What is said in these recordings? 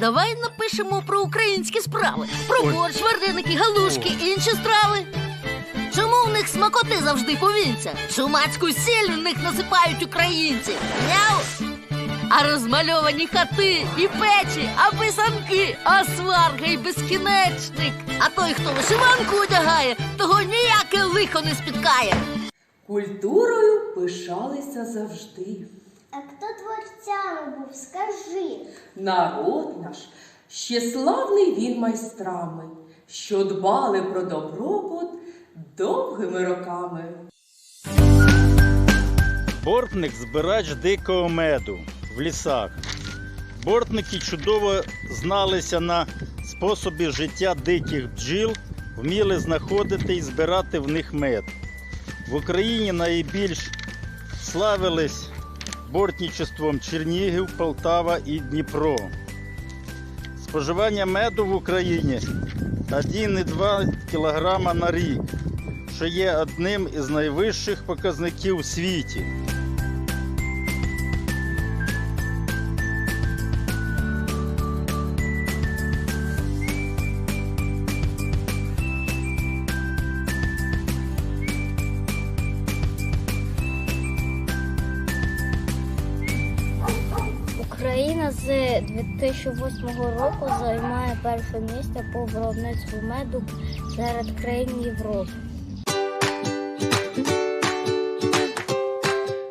Давай напишемо про українські справи. Про Ой. борщ, вареники, галушки, інші страви. Чому в них смакоти завжди повінця? Шумацьку сіль в них насипають українці. Няу! А розмальовані хати і печі, а писанки, а сварга і безкінечник. А той, хто вишиванку одягає, того ніяке лихо не спіткає. Культурою пишалися завжди. А хто творцями був, скажи. Народ наш ще славний він майстрами, що дбали про добробут довгими роками. Бортник збирач дикого меду в лісах. Бортники чудово зналися на способі життя диких бджіл, вміли знаходити і збирати в них мед. В Україні найбільш славились бортничеством Чернігів, Полтава і Дніпро. Споживання меду в Україні 1,2 кг на рік, що є одним із найвищих показників у світі. З 2008 року займає перше місце по виробництву меду серед країн Європи.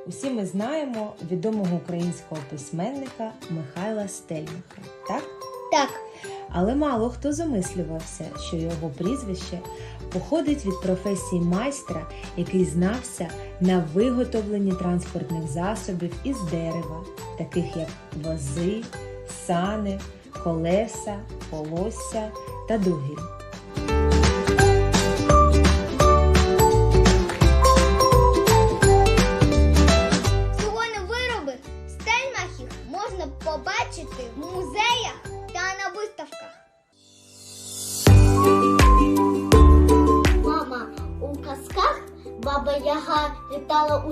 Усі ми знаємо відомого українського письменника Михайла Стельмаха, так? Так, Але мало хто замислювався, що його прізвище походить від професії майстра, який знався на виготовленні транспортних засобів із дерева, таких як вози, сани, колеса, полосся та дуги.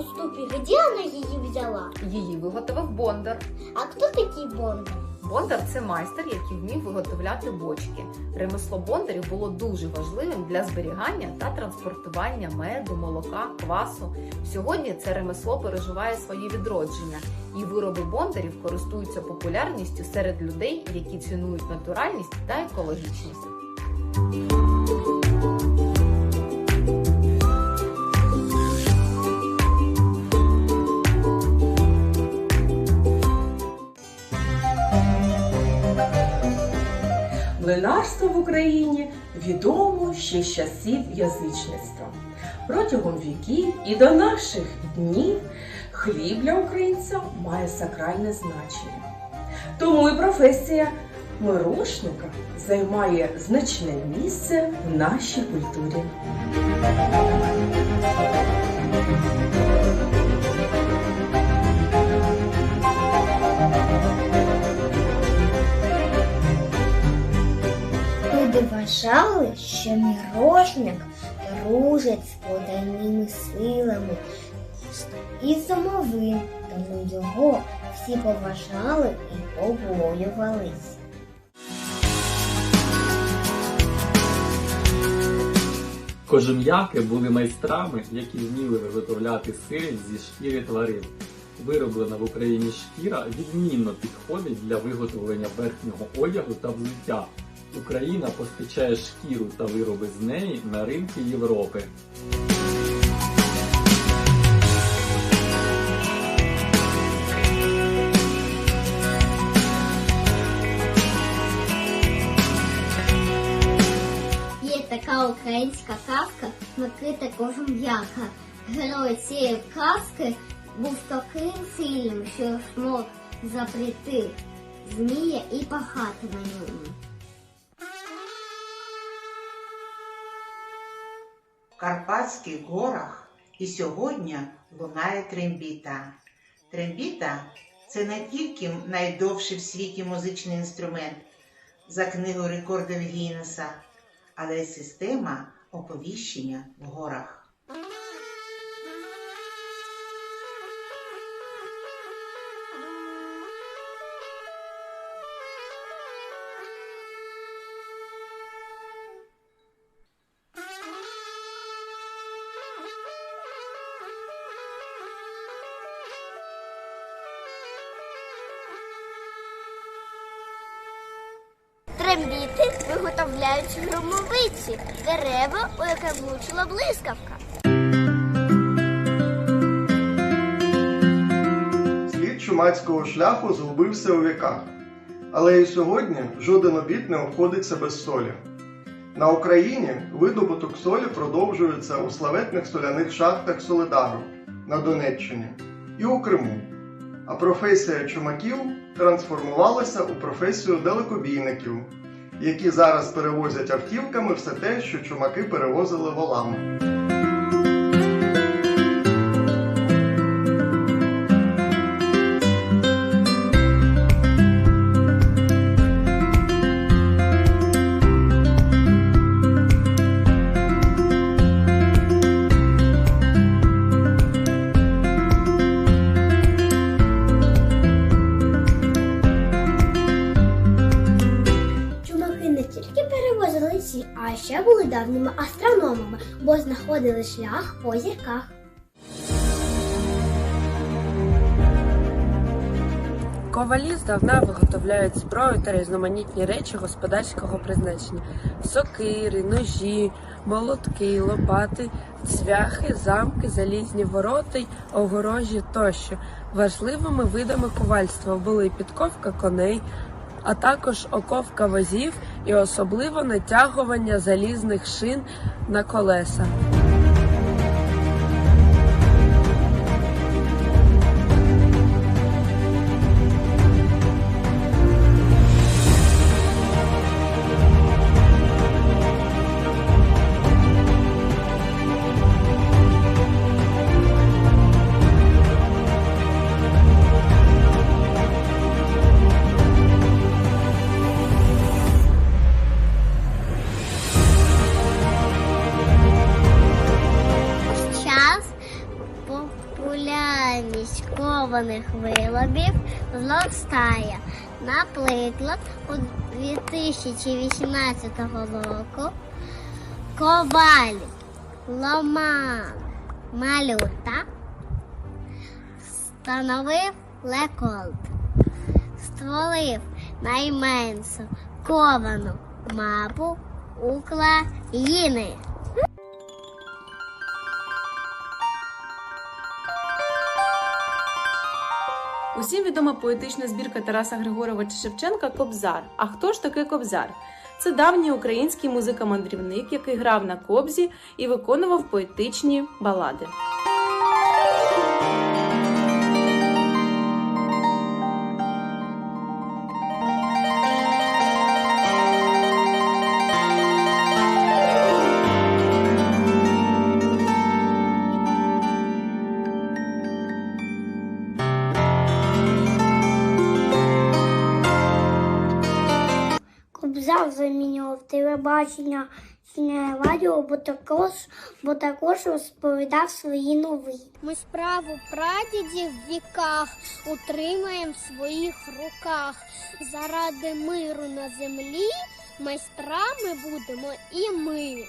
Літала у ступі. Де вона її взяла? Її виготовив Бондар. А хто такий Бондар? Бондар це майстер, який вмів виготовляти бочки. Ремесло бондарів було дуже важливим для зберігання та транспортування меду, молока, квасу. Сьогодні це ремесло переживає своє відродження, і вироби бондарів користуються популярністю серед людей, які цінують натуральність та екологічність. Млинарство в Україні відомо ще з часів язичництва. Протягом віків і до наших днів хліб для українця має сакральне значення. Тому і професія мирошника займає значне місце в нашій культурі. Вважали, що мірошник дружить з потайними силами і зомовим, тому його всі поважали і побоювались. Кожум'яки були майстрами, які вміли виготовляти сирень зі шкіри тварин. Вироблена в Україні шкіра відмінно підходить для виготовлення верхнього одягу та взуття. Україна постачає шкіру та вироби з неї на ринки Європи. Є така українська казка Микита Кожум'яка. Герой цієї казки був таким сильним, що змог запряти змія і пахати на ньому. Карпатських горах і сьогодні лунає трембіта. Трембіта це не тільки найдовший в світі музичний інструмент за книгою рекордів Гіннеса, але й система оповіщення в горах. Трембіти виготовляють громовиці, дерева, у яке влучила блискавка. Слід чумацького шляху згубився у віках, але і сьогодні жоден обід не обходиться без солі. На Україні видобуток солі продовжується у славетних соляних шахтах Солидару на Донеччині і у Криму. А професія чумаків трансформувалася у професію далекобійників, які зараз перевозять автівками все те, що чумаки перевозили волами. Астрономами, бо знаходили шлях по зірках. Ковалі здавна виготовляють зброю та різноманітні речі господарського призначення: сокири, ножі, молотки, лопати, цвяхи, замки, залізні ворота й огорожі тощо. Важливими видами ковальства були підковка коней, а також оковка возів і особливо натягування залізних шин на колеса. Кованих виробів зростає. Наприклад, у 2018 року коваль Ломан Малюта встановив рекорд. Створив найменшу ковану мапу України. Усім відома поетична збірка Тараса Григоровича Шевченка Кобзар. А хто ж такий Кобзар? Це давній український музика-мандрівник, який грав на кобзі і виконував поетичні балади. Телебачення радіо, бо також, бо також розповідав свої новини. Ми справу прадідів в віках утримаємо в своїх руках. Заради миру на землі майстрами будемо і ми.